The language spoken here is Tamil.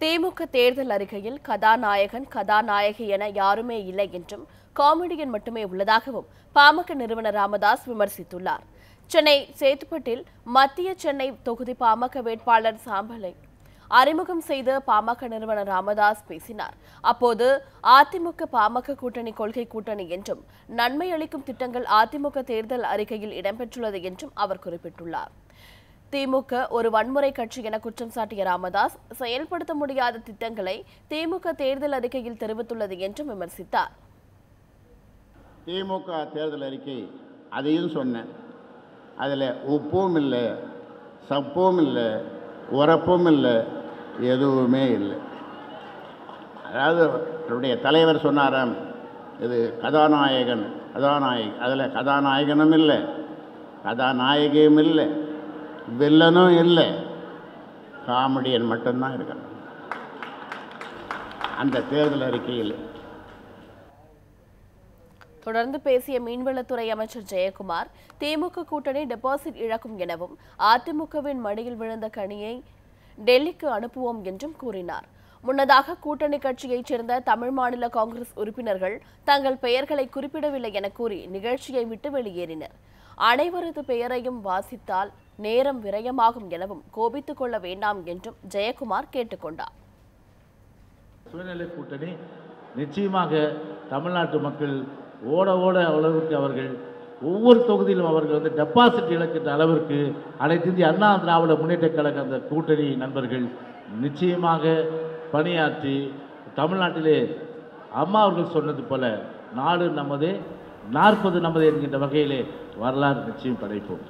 திமுக தேர்தல் அறிக்கையில் கதாநாயகன் கதாநாயகி என யாருமே இல்லை என்றும் காமெடியன் மட்டுமே உள்ளதாகவும் பாமக நிறுவனர் ராமதாஸ் விமர்சித்துள்ளார். சென்னை சேத்துப்பட்டில் மத்திய சென்னை தொகுதி பாமக வேட்பாளர் சாம்பலை அறிமுகம் செய்த பாமக நிறுவனர் ராமதாஸ் பேசினார். அப்போது அதிமுக பாமக கூட்டணி கொள்கை கூட்டணி என்றும் நன்மை அளிக்கும் திட்டங்கள் அதிமுக தேர்தல் அறிக்கையில் இடம்பெற்றுள்ளது என்றும் அவர் குறிப்பிட்டுள்ளார். திமுக ஒரு வன்முறை கட்சி என குற்றம் சாட்டிய ராமதாஸ் செயல்படுத்த முடியாத திட்டங்களை திமுக தேர்தல் அறிக்கையில் தெரிவித்துள்ளது என்றும் விமர்சித்தார். திமுக தேர்தல் அறிக்கை அதையும் சொன்னேன். அதில் உப்பும் இல்லை சப்பும் இல்லை உரப்பும் இல்லை எதுவுமே இல்லை. அதாவது அவருடைய தலைவர் சொன்னாராம் இது கதாநாயகன் கதாநாயகி அதில் கதாநாயகனும் இல்லை கதாநாயகியும் இல்லை. வில்லனும் இல்லை. காமெடியன் மட்டும்தான் இருக்கணும். அந்த தேர்தல் அறிக்கையில். தொடர்ந்து பேசிய மீன்வளத்துறை அமைச்சர் ஜெயக்குமார் திமுக கூட்டணி டெபாசிட் இழக்கும் எனவும் அதிமுகவின் மடியில் விழுந்த கனியை டெல்லிக்கு அனுப்புவோம் என்றும் கூறினார். முன்னதாக கூட்டணி கட்சியைச் சேர்ந்த தமிழ் மாநில காங்கிரஸ் உறுப்பினர்கள் தங்கள் பெயர்களை குறிப்பிடவில்லை என கூறி நிகழ்ச்சியை விட்டு வெளியேறினர். அனைவரது பெயரையும் வாசித்தால் நேரம் விரயமாகும் எனவும் கோபித்துக் கொள்ள வேண்டாம் என்றும் ஜெயக்குமார் கேட்டுக்கொண்டார். சுயநிலை கூட்டணி நிச்சயமாக தமிழ்நாட்டு மக்கள் ஓட ஓட அளவுக்கு அவர்கள் ஒவ்வொரு தொகுதியிலும் அவர்கள் வந்து டெபாசிட் இழக்கின்ற அளவிற்கு அனைத்து இந்திய அண்ணா திராவிட முன்னேற்ற கழக அந்த கூட்டணி நண்பர்கள் நிச்சயமாக பணியாற்றி தமிழ்நாட்டிலே அம்மா அவர்கள் சொன்னது போல நாடு நமது நாற்பது நமது என்கின்ற வகையிலே வரலாறு நிச்சயம் படைப்போம்.